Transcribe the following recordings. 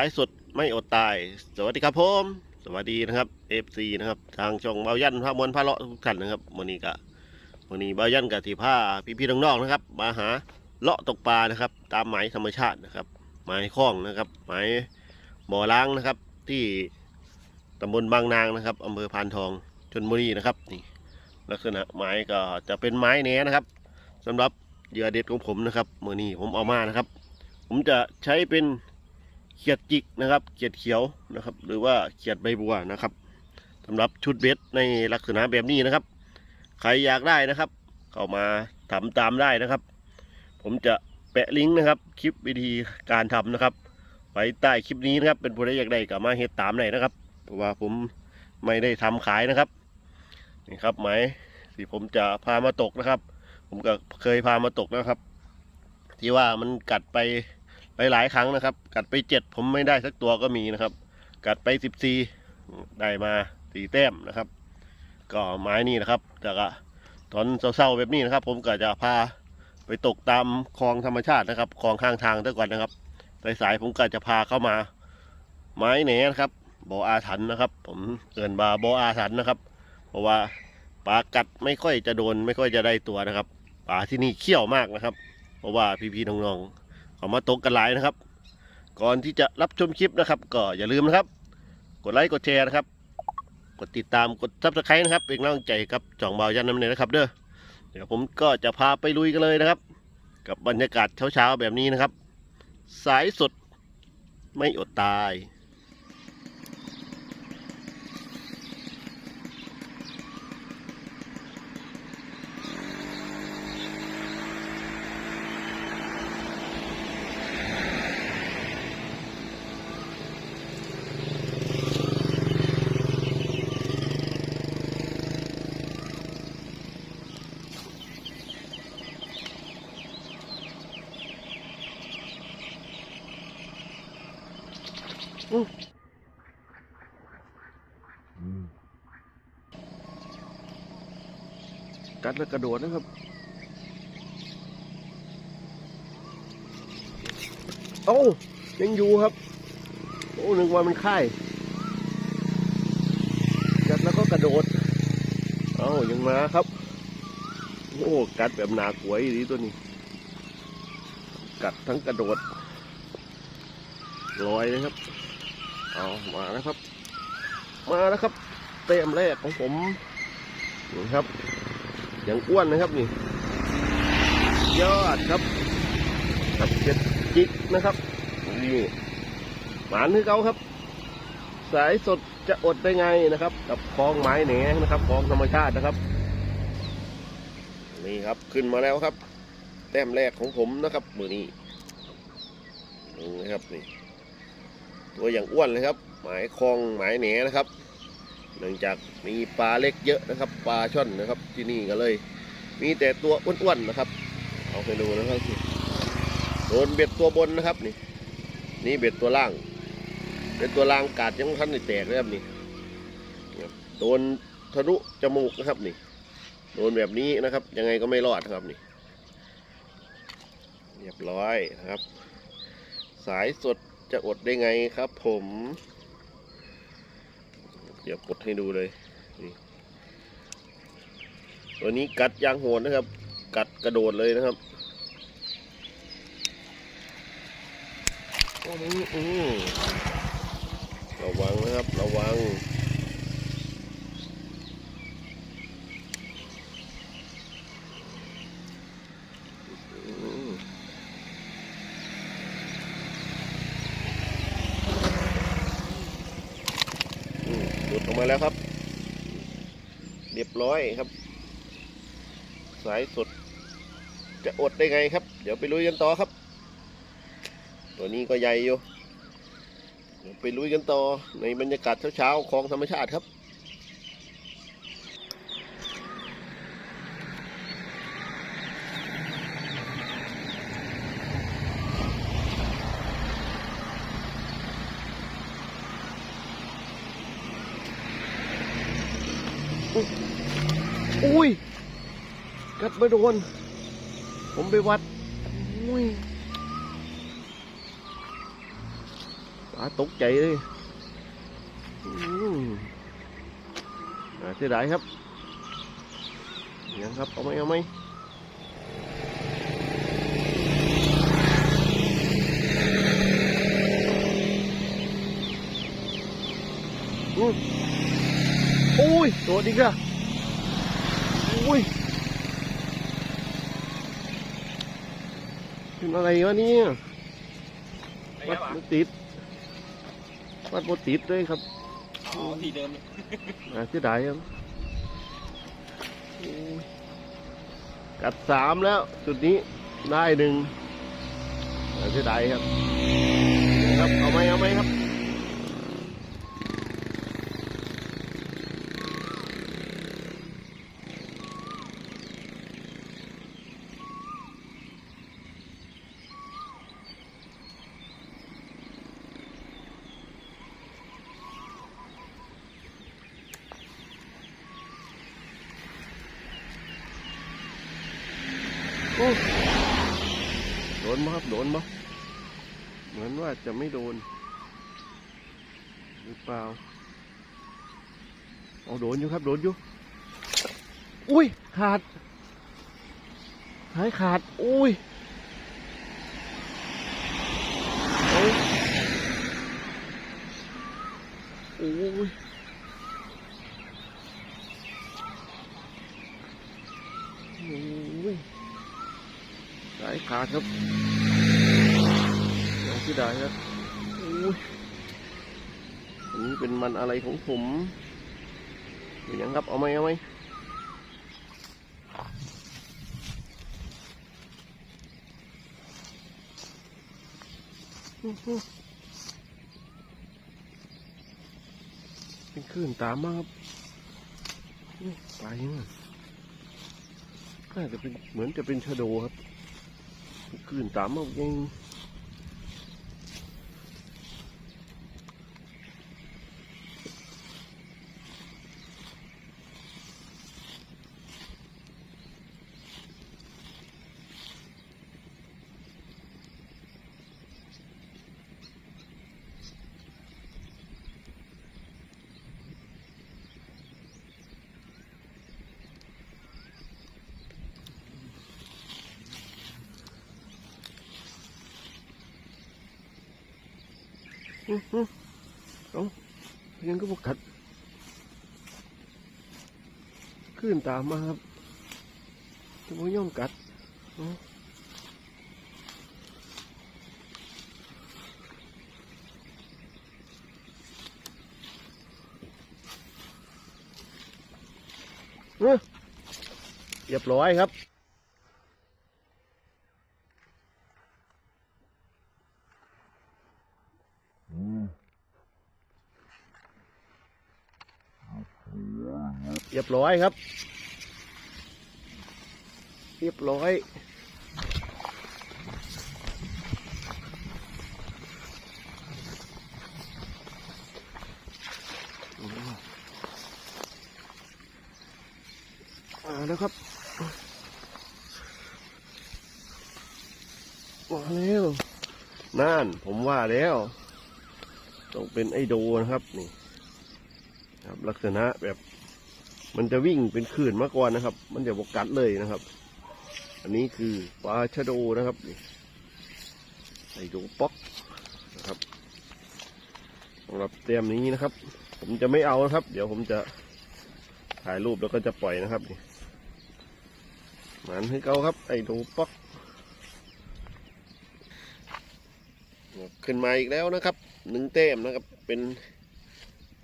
ายสดไม่อดตาย สวัสดีครับผมสวัสดีนะครับ FC นะครับ ทางช่องเบายันพระมวลพระเลาะทุกท่านนะครับวันนี้ก็วันนี้เบายันกับที่ผ้าพี่ๆน้องๆนะครับ มาหาเลาะตกปลานะครับ ตามหมายธรรมชาตินะครับ หมายคล้องนะครับ หมายบ่อล้างนะครับ ที่ตำบลบางนางนะครับอำเภอพานทองชนบุรีนะครับนี่ลักษณะไม้ก็จะเป็นไม้แหนนะครับสำหรับเหยื่อเด็ดของผมนะครับมือนี้ผมเอามานะครับ ผมจะใช้เป็น เขียดจิกนะครับเขียดเขียวนะครับ หรือว่าเขียดใบบัวนะครับสำหรับชุดเบ็ดในลักษณะแบบนี้นะครับ ใครอยากได้นะครับ เข้ามาทำตามได้นะครับ ผมจะแปะลิงก์นะครับ คลิปวิธีการทำนะครับ ไว้ใต้คลิปนี้นะครับ เป็นผู้ใดอยากได้ก็มาเฮ็ดตามได้นะครับ เพราะว่าผมไม่ได้ทำขายนะครับนี่ครับหมที่ผมจะพามาตกนะครับ ผมก็เคยพามาตกนะครับ ที่ว่ามันกัดไป หลายครั้งนะครับ กัดไปเจ็ดผมไม่ได้สักตัวก็มีนะครับ กัดไปสิบสี่ได้มาสี่แต้มนะครับ ก็ไม้นี่นะครับแต่ก็ตอนเศร้าๆแบบนี้นะครับ ผมก็จะพาไปตกตามคลองธรรมชาตินะครับคลองข้างทางแต่ก่อนนะครับสายๆผมก็จะพาเข้ามา ไม้แหนนะครับบออาถรรพ์นะครับ ผมเอินบาบออาถรรพ์นะครับ เพราะว่าปลากัดไม่ค่อยจะโดนไม่ค่อยจะได้ตัวนะครับปลาที่นี่เขี้ยวมากนะครับ เพราะว่าพี่ๆน้องๆ เอามาตกกันหลายนะครับ ก่อนที่จะรับชมคลิปนะครับ ก็อย่าลืมนะครับ กดไลค์กดแชร์นะครับ กดติดตามกดซับสไครต์นะครับเป็นกำลังใจกับจ่องเบายันน้ำเนยนะครับเด้อเดี๋ยวผมก็จะพาไปลุยกันเลยนะครับ กับบรรยากาศเช้าๆแบบนี้นะครับ สายสดไม่อดตาย กัดแล้วกระโดดนะครับโอ้ายังอยู่ครับ โอ้หนึกว่ามันค่ายกัดแล้วก็กระโดด เอ้ายังมาครับ โอ้กัดแบบหนากวอีดีตัวนี้ กัดทั้งกระโดดลอยเลยครับ เอามาแล้วครับ มาแล้วครับ เต็มแรกของผมนี่ครับอย่างอ้วนนะครับนี่ ยอดครับกับเจ็ดจิกนะครับนี่หมานคือเขาครับ สายสดจะอดได้ไงนะครับ กับคลองไม้แหนนะครับคลองธรรมชาตินะครับ นี่ครับขึ้นมาแล้วครับ แต้มแรกของผมนะครับมือนี้นี่นะครับนี่ ตัวอย่างอ้วนเลยครับ หมายคลองหมายแหนนะครับ เนื่องจากมีปลาเล็กเยอะนะครับ ปลาช่อนนะครับ ที่นี่ก็เลย มีแต่ตัวอ้วนๆนะครับ เอาไปดูนะครับโดนเบ็ดตัวบนนะครับนี่ นี่เบ็ดตัวล่าง เป็นตัวล่างกาดยังทันแตกนะครับนี่โดนทะลุจมูกนะครับนี่ โดนแบบนี้นะครับ ยังไงก็ไม่รอดนะครับนี่ เรียบร้อยนะครับ สายสด จะอดได้ไงครับผม เดี๋ยวกดให้ดูเลยนี่ตัวนี้กัดยางโหดนะครับ กัดกระโดดเลยนะครับโอ้โหอืมระวังนะครับ ระวัง อืมอื มาแล้วครับ เรียบร้อยครับ สายสดจะอดได้ไงครับ เดี๋ยวไปลุยกันต่อครับ ตัวนี้ก็ใหญ่อยู่เดี๋ยวไปลุยกันต่อในบรรยากาศเช้าๆของธรรมชาติครับ อุ้ย กัดไม่โดน ผมไปวัด อุ้ยปาตกใจเลยอือเสียดายครับยังครับ เอาไหมเอาไหมอืมโอ้ยโดดอีกอะโอ้ยเป็นอะไรวะเนี่ยวัดบ่ติดวัดบ่ติดเลยครับอ๋อที่เดิมอ่าเสียดายครับโอ้ยกัดสามแล้ว จุดนี้ได้หนึ่งอ่าเสียดายครับ ครับ เอาไหมเอาไหมครับ โดนมั้ครับโดนมั้เหมือนว่าจะไม่โดน หรือเปล่าเอาโดนอยู่ครับ โดนอยู่ อุ้ย ขาด หายขาด อุ้ยเอาโอ้ย โอ้ยสายขาด ครับอย่างที่ได้ครับโอ้ยอันนี้เป็นมันอะไรของผมเดี๋ยวยังครับ เอาไหมเอาไหมอื้อหือเป็นคลื่นตามมาครับอื้อไปยังไงน่าจะเป็นเหมือนจะเป็นชะโดครับ คลื่นต เองอื้อหือเอายังก็บกัดคลื่นตามมาครับจะไม่ย่อมกัดเอาเอ้อเรียบร้อยครับ เร้อยครับ เรียบร้อยมาแล้วครับมาแล้วนั่นผมว่าแล้ว ต้องเป็นไอโดนะครับนี่ครับลักษณะแบบ มันจะวิ่งเป็นคลื่นมาก่อนนะครับ มันจะบกัดเลยนะครับ อันนี้คือปลาชะโดนะครับนี่ไอโดป๊อกนะครับสำหรับเตรียมนี้นะครับ ผมจะไม่เอานะครับ เดี๋ยวผมจะถ่ายรูปแล้วก็จะปล่อยนะครับนี่หมันให้เขาครับ ไอโดป๊อกขึ้นมาอีกแล้วนะครับหนึ่งแต้มนะครับ เป็น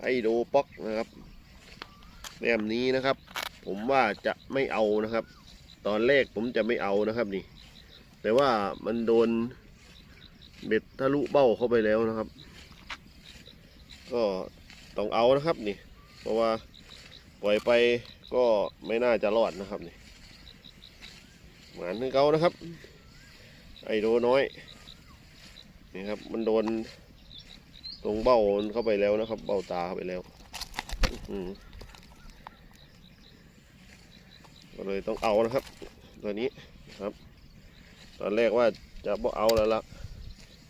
ไอโดป๊อกนะครับ แบบนี้นะครับ ผมว่าจะไม่เอานะครับ ตอนแรกผมจะไม่เอานะครับนี่ แต่ว่ามันโดนเบ็ดทะลุเบ้าเข้าไปแล้วนะครับ ก็ต้องเอานะครับนี่ เพราะว่าปล่อยไปก็ไม่น่าจะรอดนะครับนี่หมานให้เขานะครับ ไอโดน้อยนี่ครับ มันโดนตรงเบ้าเข้าไปแล้วนะครับ เบ้าตาเข้าไปแล้ว อือหือ ก็เลยต้องเอานะครับ ตัวนี้ครับ ตอนแรกว่าจะบ่เอาแล้วละ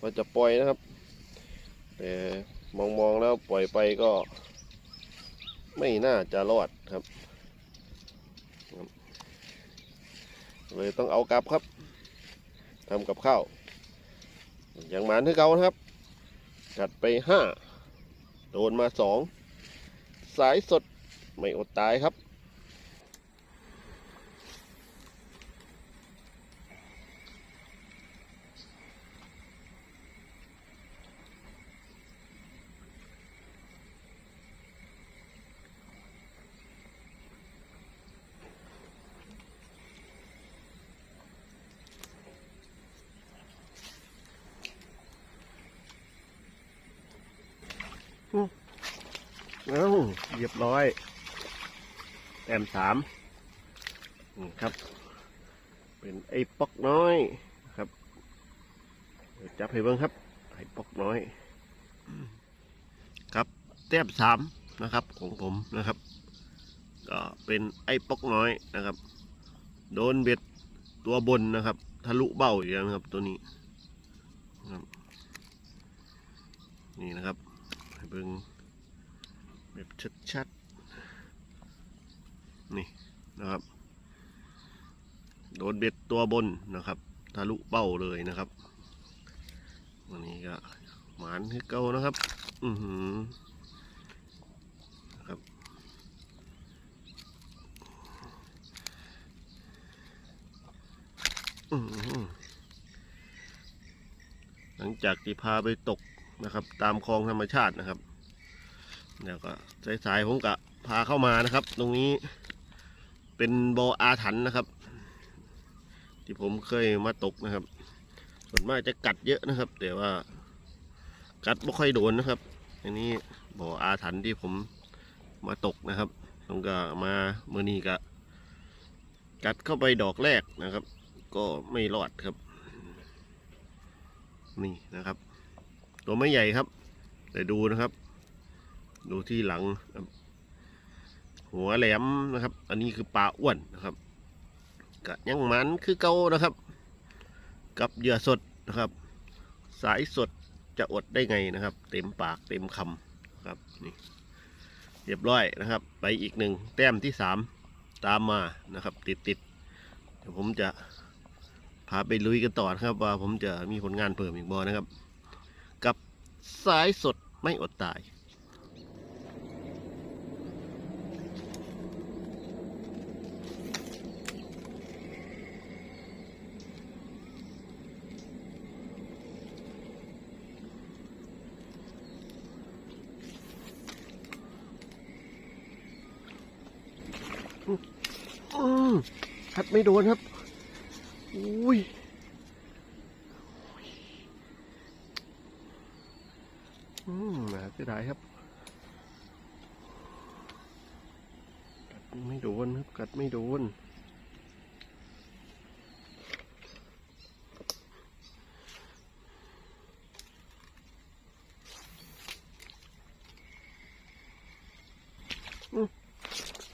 ว่าจะปล่อยนะครับ แต่มองมองๆแล้วปล่อยไปก็ ไม่น่าจะรอดครับเลยต้องเอากลับครับทำกับข้าวอย่างหมานที่เก่านะครับ กัดไปห้าโดนมาสองสายสดไม่อดตายครับ เอ้าเรียบร้อยแต้มสามนี่ครับ เป็นไอ้ปอกน้อยครับจับให้เบิ้งครับ ไอ้ปอกน้อย ครับแต้มสามนะครับ ของผมนะครับ ก็เป็นไอ้ปอกน้อยนะครับ โดนเบ็ดตัวบนนะครับ ทะลุเบ้าอีกแล้วนะครับตัวนี้นี่นะครับ เบิ้งแบบชัดๆ นี่นะครับ โดนเบ็ดตัวบนนะครับทะลุเป้าเลยนะครับวันนี้ก็หมานคือเก่านะครับ อือหือนะครับอือหือหลังจากที่พาไปตก นะครับ ตามคลองธรรมชาตินะครับแล้วก็สายๆผมกะพาเข้ามานะครับ ตรงนี้เป็นบออาถรรพ์นะครับ ที่ผมเคยมาตกนะครับ ส่วนมากจะกัดเยอะนะครับ แต่ว่ากัดไม่ค่อยโดนนะครับ อันนี้บออาถรรพ์ที่ผมมาตกนะครับผมก็มาเมื่อนี้ก็กัดเข้าไปดอกแรกนะครับ ก็ไม่รอดครับ นี่นะครับ ตัวไม่ใหญ่ครับ แต่ดูนะครับ ดูที่หลัง หัวแหลมนะครับ อันนี้คือปลาอ้วนนะครับกะยังมันคือเกานะครับ กับเหยื่อสดนะครับ สายสดจะอดได้ไงนะครับ เต็มปากเต็มคำครับนี่เรียบร้อยนะครับ ไปอีกหนึ่งแต้มที่สามตามมานะครับ ติดติดๆเดี๋ยวผมจะพาไปลุยกันต่อนะครับ ว่าผมจะมีผลงานเพิ่มอีกบอนะครับ สายสดไม่อดตายอืมคัดไม่โดนครับ อุ้ย อืมน่าเสียดายครับ กัดไม่โดนครับ กัด ไม่โดน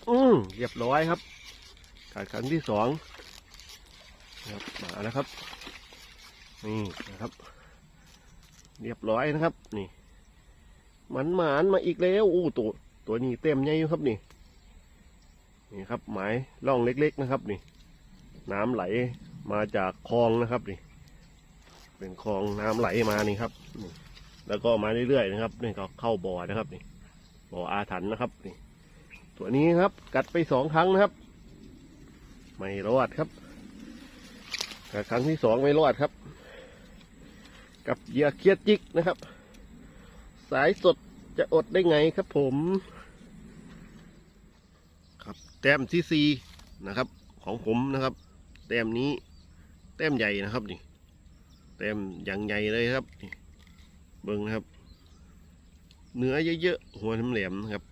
อืมเรียบร้อยครับการครั้งที่สองครับมาแล้วครับ นี่นะครับ เรียบร้อยนะครับ นี่หมันหมานมาอีกแล้ว อู้ตัวตัวนี้เต็มใหญ่อยู่ครับนี่ นี่ครับหมายร่องเล็กๆนะครับนี่ น้ำไหลมาจากคลองนะครับนี่ เป็นคลองน้ำไหลมานี่ครับแล้วก็มาเรื่อยๆนะครับนี่ก็เข้าบ่อนะครับนี่บ่ออาถรรพ์นะครับนี่ ตัวนี้ครับกัดไปสองครั้งนะครับ ไม่รอดครับกัดครั้งที่สองไม่รอดครับ กับเหยื่อเคียดจิกนะครับ สายสดจะอดได้ไงครับผม แต้มที่สี่นะครับ ของผมนะครับ แต้มนี้ แต้มใหญ่นะครับนี่ แต้มอย่างใหญ่เลยครับนี่เบิ้งนะครับ เนื้อเยอะๆหัวแหลมๆนะครับ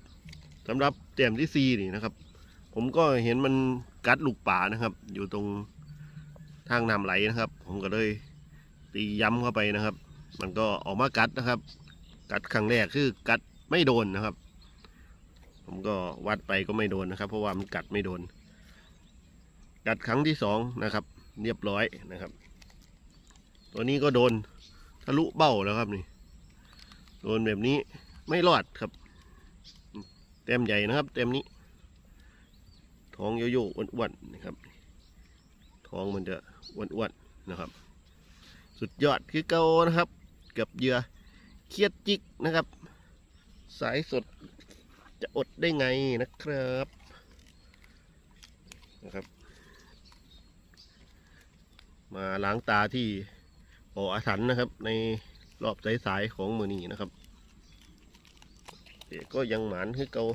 สำหรับแต้มที่ซีนี่นะครับ ผมก็เห็นมันกัดลูกป่านะครับ อยู่ตรงทางน้ำไหลนะครับ ผมก็เลยตีย้ำเข้าไปนะครับ มันก็ออกมากัดนะครับ กัดครั้งแรกคือกัดไม่โดนนะครับ ผมก็วัดไปก็ไม่โดนนะครับ เพราะว่ามันกัดไม่โดน กัดครั้งที่สองนะครับ เรียบร้อยนะครับ ตัวนี้ก็โดนทะลุเบ้าแล้วครับนี่ โดนแบบนี้ไม่รอดครับ เต็มใหญ่นะครับ เต็มนี้ ท้องโยโย่อ้วนๆนะครับ ท้องมันจะอ้วนๆนะครับ สุดยอดคือเกานะครับกับเหยื่อเครียดจิกนะครับ สายสด จะอดได้ไงนะครับนะครับ มาล้างตาที่โออาถรรพ์นะครับ ในรอบสายๆของมือนี้นะครับเด็กก็ยังหมานคือเกา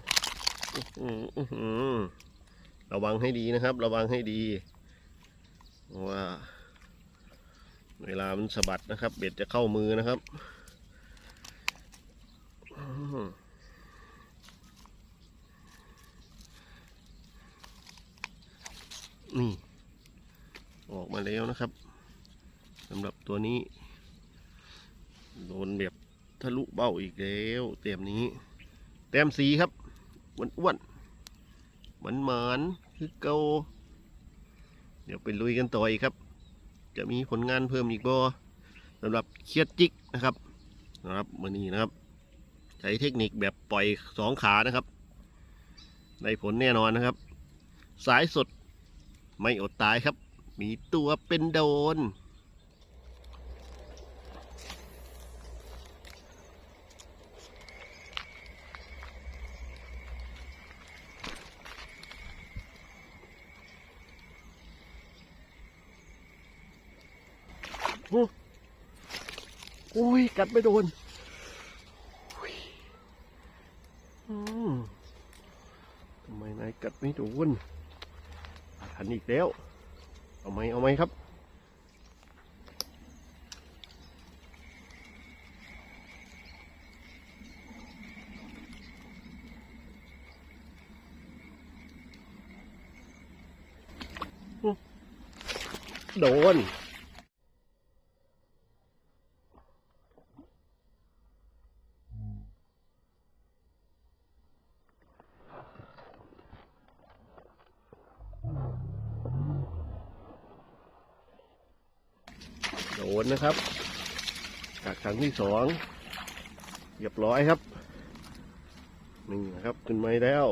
ระวังให้ดีนะครับ ระวังให้ดีว่า เวลามันสะบัดนะครับ เบ็ดจะเข้ามือนะครับอื้อหือ นี่ ออกมาแล้วนะครับสำหรับตัวนี้ โดนแบบทะลุเบ้าอีกแล้วเต็มนี้ แต้มสีครับอ้วนๆหวานหมานๆคือเกาเดี๋ยวไปลุยกันต่ออีกครับ จะมีผลงานเพิ่มอีกบ่สำหรับเคียดจิกนะครับนะครับมือนี้นะครับ ใช้เทคนิคแบบปล่อยสองขานะครับ ได้ผลแน่นอนนะครับ สายสด ไม่อดตายครับ มีตัวเป็นโดน โอ้ย กัดไม่โดนอืมทำไมนายกัดไม่โดน อันอีกแล้ว เอาไหมเอาไหมครับ โดน นนะครับจากครั้งที่สองเรียบร้อยครับนี่นะครับขึ้นไม้แล้ว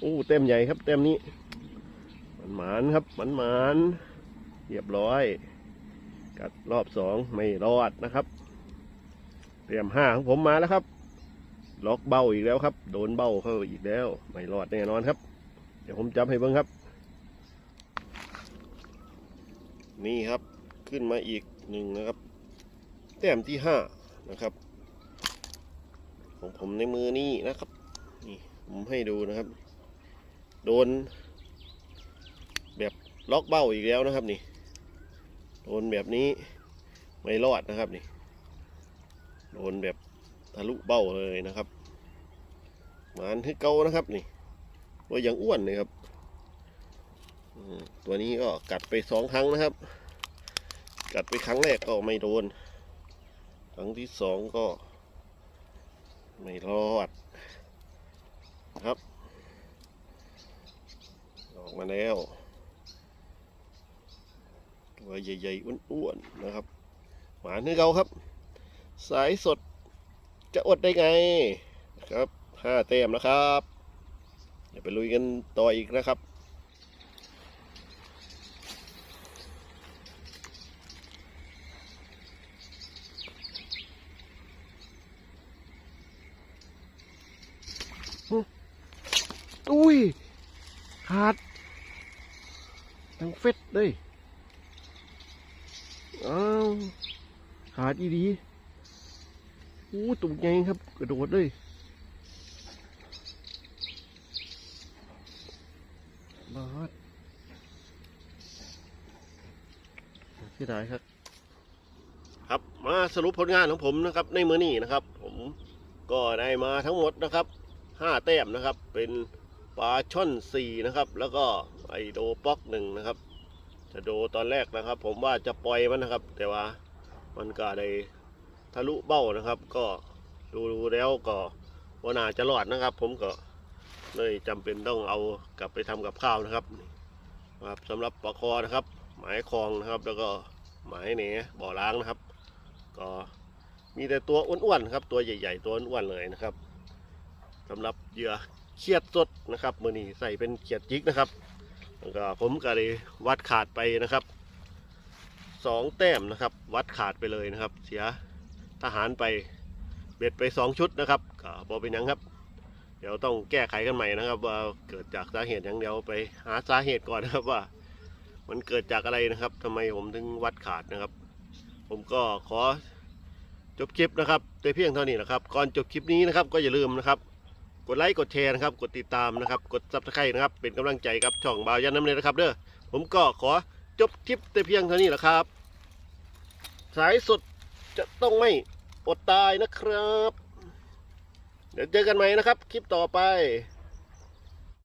โอ้เต็มใหญ่ครับ เต็มนี้มันหมานครับมันหมานเรียบร้อย กัดรอบสองไม่รอดนะครับ เตรียมห้าของผมมาแล้วครับ ล็อกเบ้าอีกแล้วครับ โดนเบ้าเข้าอีกแล้ว ไม่รอดแน่นอนครับ เดี๋ยวผมจับให้เบิ้งครับ นี่ครับขึ้นมาอีก หนึ่งนะครับ แต้มที่ห้านะครับ ของผมในมือนี้นะครับ นี่ผมให้ดูนะครับ โดน แบบล็อกเบ้าอีกแล้วนะครับนี่ โดนแบบนี้ไม่รอดนะครับนี่ โดนแบบทะลุเบ้าเลยนะครับหมานที่เกานะครับนี่ตัวยังอ้วนเลยครับ ตัวนี้ก็กัดไปสองครั้งนะครับ กัดไปครั้งแรกก็ไม่โดน ครั้งที่สองก็ ไม่รอดครับ ออกมาแล้ว ตัวใหญ่ๆอ้วนๆนะครับหวานให้เราครับ สายสดจะอดได้ไงครับห้าเต็มนะครับ เดี๋ยวไปลุยกันต่ออีกนะครับ อุ้ยขาดทั้งเฟ็ดเลยอ้าวขาดอีดีอู้ตุ่มใหญ่ครับ กระโดดเลยบาดเสียดายครับ ครับมาสรุปผลงานของผมนะครับ ในมือนี้นะครับ ผมก็ได้มาทั้งหมดนะครับห้าแต้มนะครับ เป็น ปลาช่อนสี่นะครับ แล้วก็ไอโดป๊อกหนึ่งนะครับ จะโดตอนแรกนะครับ ผมว่าจะปล่อยมันนะครับ แต่ว่ามันก็ได้ทะลุเบ้านะครับ ก็ดูแล้วก็ว่าน่าจะรอดนะครับ ผมก็เลยจำเป็นต้องเอากลับไปทำกับข้าวนะครับครับสำหรับปลาคอนะครับ หมายคลองนะครับ แล้วก็หมายเหนบ่อล้างนะครับ ก็มีแต่ตัวอ้วนๆครับ ตัวใหญ่ ๆ ตัวอ้วนๆเลยนะครับสำหรับเหยื่อ เขียดสดนะครับมือนี้ใส่เป็นเขียดจิกนะครับแล้วก็ผมก็เลยวัดขาดไปนะครับสองแต้มนะครับ วัดขาดไปเลยนะครับ เสียทหารไปเบ็ดไปสองชุดนะครับก็บอเป็นยังครับ เดี๋ยวต้องแก้ไขกันใหม่นะครับ ว่าเกิดจากสาเหตุอย่างเดียวไปหาสาเหตุก่อนนะครับว่า มันเกิดจากอะไรนะครับทำไมผมถึงวัดขาดนะครับ ผมก็ขอจบคลิปนะครับแต่เพียงเท่านี้นะครับ ก่อนจบคลิปนี้นะครับ ก็อย่าลืมนะครับ กดไลค์กดแชร์นะครับ กดติดตามนะครับ กดซับสไครต์นะครับ เป็นกำลังใจกับช่องบ่าวยันน้ำเลยนะครับเด้อผมก็ขอจบคลิปแต่เพียงเท่านี้แหละครับ สายสุดจะต้องไม่อดตายนะครับ เดี๋ยวเจอกันใหม่นะครับ คลิปต่อไป